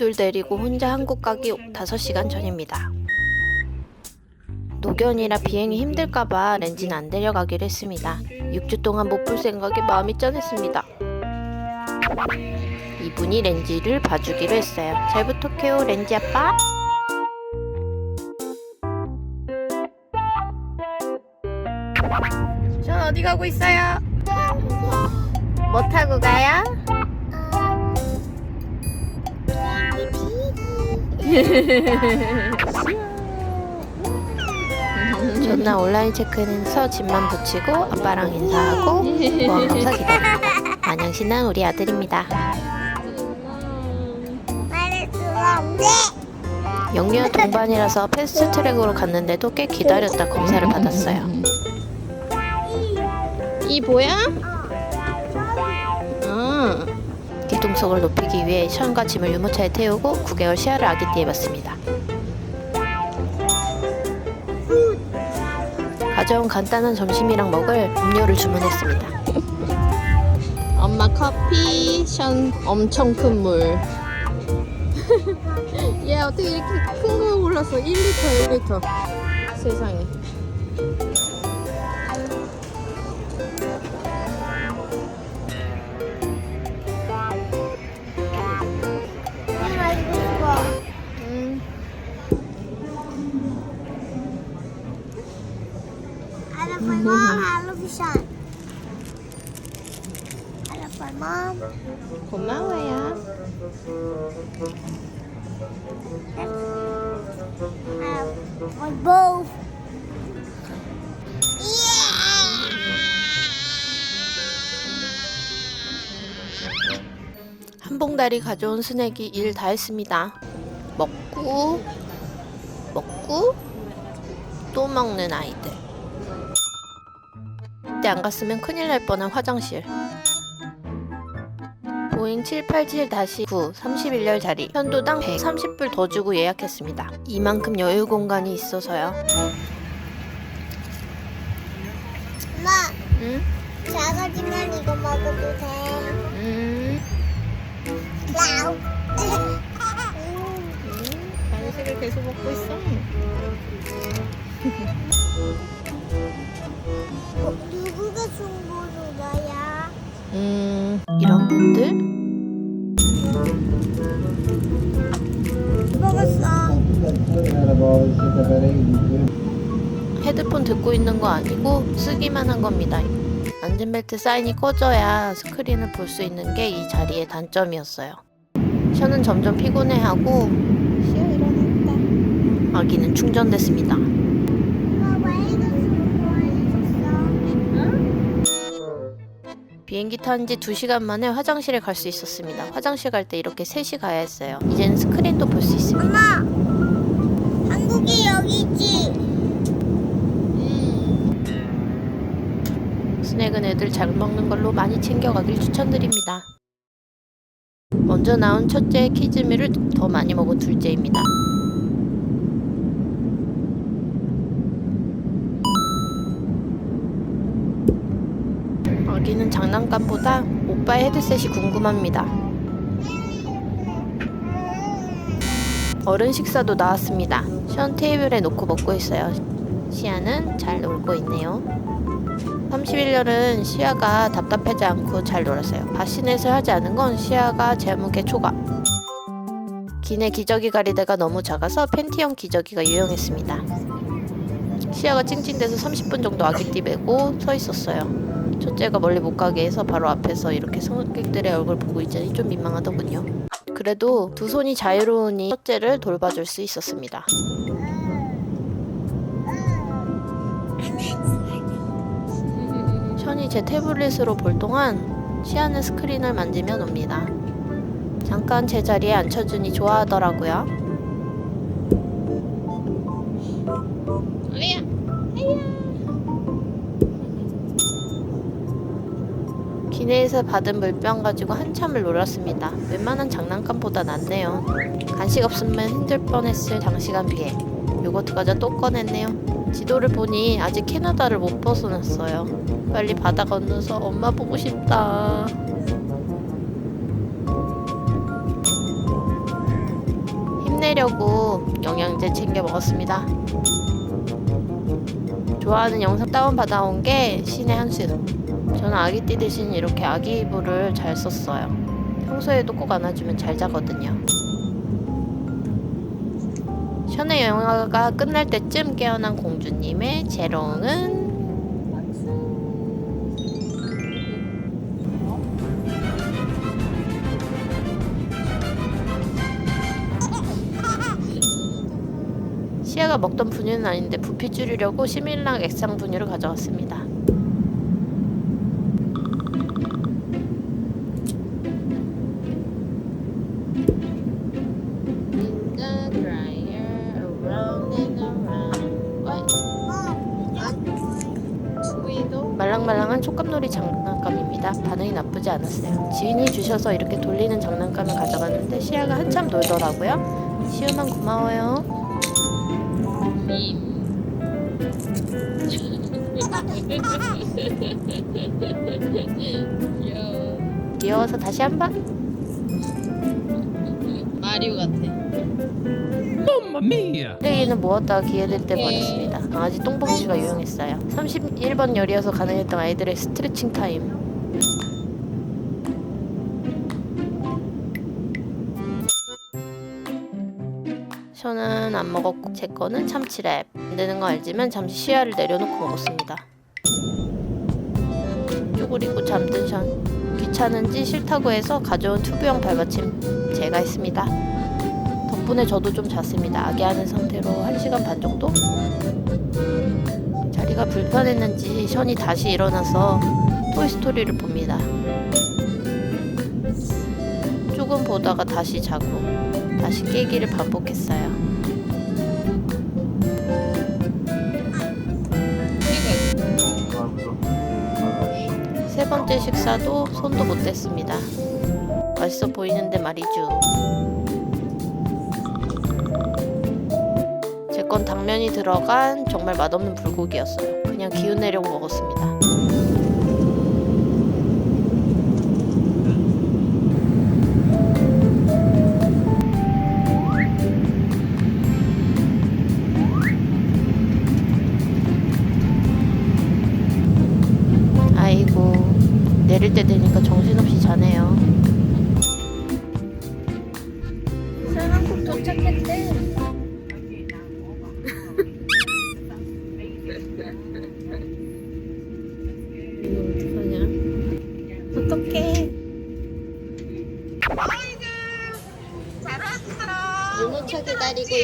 애들 데리고 혼자 한국 가기 5시간 전입니다. 노견이라 비행이 힘들까봐 렌즈는 안 데려가기로 했습니다. 6주 동안 못 볼 생각에 마음이 짠했습니다. 이분이 렌지를 봐주기로 했어요. 잘 부탁해요, 렌지 아빠. 전 어디 가고 있어요? 뭐 타고 가요? 전날 온라인 체크인해서 짐만 붙이고 아빠랑 인사하고 보안 검사 기다립니다. 마냥 신난 우리 아들입니다. 영유아 동반이라서 패스트 트랙으로 갔는데도 꽤 기다렸다 검사를 받았어요. 이 뭐야? 동성을 높이기 위해 션과 짐을 유모차에 태우고 9개월 시야를 아기띠에 봤습니다. 가져온 간단한 점심이랑 먹을 음료를 주문했습니다. 엄마 커피, 션 엄청 큰 물. 얘 어떻게 이렇게 큰거 골랐어? 1리터, 1리터. 세상에. Love my mom. 고마워요. Love my both. 한봉다리 가져온 스낵이 일 다 했습니다. 먹고, 먹고, 또 먹는 아이들. 그때 안 갔으면 큰일 날 뻔한 화장실. 보잉 787-9 31열 자리 편도당 130불 더 주고 예약했습니다. 이만큼 여유 공간이 있어서요. 엄마, 응? 작아지면 이거 먹어도 돼. 음, 라우. 간식을 계속 먹고 있어. 어, 이런 분들? 먹었어. 헤드폰 듣고 있는 거 아니고 쓰기만 한 겁니다. 안전벨트 사인이 꺼져야 스크린을 볼 수 있는 게 이 자리의 단점이었어요. 션은 점점 피곤해하고. 아기는 충전됐습니다. 비행기 탄 지 2시간 만에 화장실에 갈 수 있었습니다. 화장실 갈 때 이렇게 셋이 가야 했어요. 이제는 스크린도 볼 수 있습니다. 엄마, 한국이 여기 있지. 스낵은 애들 잘 먹는 걸로 많이 챙겨가길 추천드립니다. 먼저 나온 첫째 키즈미를 더 많이 먹은 둘째입니다. 장난감보다 오빠의 헤드셋이 궁금합니다. 어른 식사도 나왔습니다. 션 테이블에 놓고 먹고 있어요. 시아는 잘 놀고 있네요. 31년은 시아가 답답하지 않고 잘 놀았어요. 바시넷을 하지 않은 건 시아가 제목의 초과. 기내 기저귀 가리대가 너무 작아서 팬티형 기저귀가 유용했습니다. 시아가 찡찡대서 30분 정도 아기띠 메고 서 있었어요. 첫째가 멀리 못 가게 해서 바로 앞에서 이렇게 승객들의 얼굴 보고 있자니 좀 민망하더군요. 그래도 두 손이 자유로우니 첫째를 돌봐줄 수 있었습니다. 션이 제 태블릿으로 볼 동안 시아는 스크린을 만지며 놉니다. 잠깐 제 자리에 앉혀주니 좋아하더라고요. 아야, 기내에서 받은 물병 가지고 한참을 놀았습니다. 웬만한 장난감보다 낫네요. 간식 없으면 힘들 뻔했을 장시간 비행. 요거트 과자 또 꺼냈네요. 지도를 보니 아직 캐나다를 못 벗어났어요. 빨리 바다 건너서 엄마 보고 싶다. 힘내려고 영양제 챙겨 먹었습니다. 좋아하는 영상 다운 받아온 게 신의 한 수. 저는 아기띠 대신 이렇게 아기 이불을 잘 썼어요. 평소에도 꼭 안아주면 잘 자거든요. 션의 영화가 끝날 때쯤 깨어난 공주님의 재롱은 시아가 먹던 분유는 아닌데 부피 줄이려고 시밀락 액상 분유를 가져왔습니다. 한 촉감놀이 장난감입니다. 반응이 나쁘지 않았어요. 지인이 주셔서 이렇게 돌리는 장난감을 가져갔는데 시아가 한참 놀더라고요. 시우만 고마워요. 귀여워서 다시 한 번. 마리오 같아. Mamma mia! 쓰레기는 모았다가 기회될 때 버렸습니다. 강아지 똥봉지가 유용했어요. 31번 열이어서 가능했던 아이들의 스트레칭 타임. 저는 안 먹었고 제 거는 참치랩. 안 되는 거 알지만 잠시 시야를 내려놓고 먹었습니다. 쪼그리고 잠든 션. 귀찮은지 싫다고 해서 가져온 튜브형 발받침 제가 했습니다. 덕분에 저도 좀 잤습니다. 아기하는 상태로 1시간 반 정도? 자리가 불편했는지 션이 다시 일어나서 토이스토리를 봅니다. 조금 보다가 다시 자고 다시 깨기를 반복했어요. 세 번째 식사도 손도 못 댔습니다. 맛있어 보이는데 말이죠. 제건 당면이 들어간 정말 맛없는 불고기였어요. 그냥 기운 내려고 먹었습니다. 아이고 내릴 때 되니까 정신없이 자네요. 사랑국 도착했대.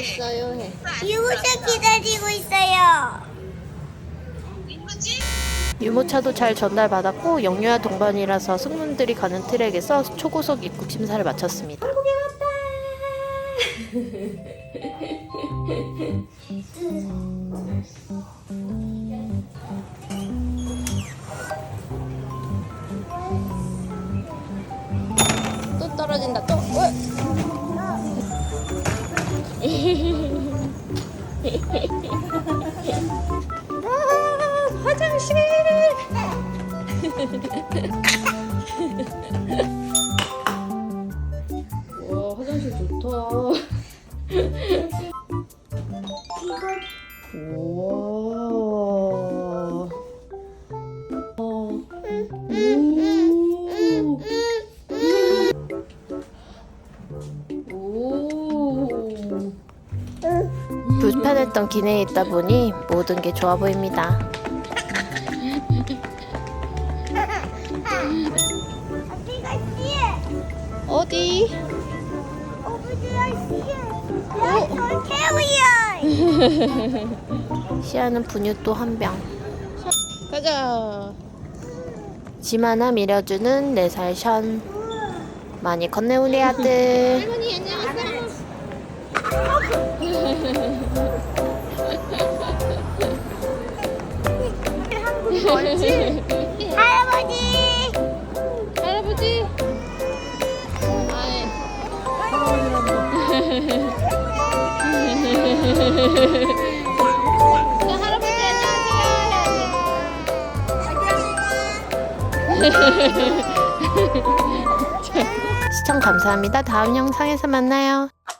있어요. 해. 유모차 기다리고 있어요. 유모차도 잘 전달받았고 영유아 동반이라서 승무원들이 가는 트랙에서 초고속 입국 심사를 마쳤습니다. 또 떨어진다 또. 화 와 화장실 좋다. 오. 불편했던 기내에 있다 보니 모든 게 좋아 보입니다. 어디? 태우야. 시아는 분유 또 한 병. 가자. 짐 하나 밀어주는 4살 션. 많이 컸네 우리 아들. 할머니 안녕하세요. 시청 감사합니다. 다음 영상에서 만나요.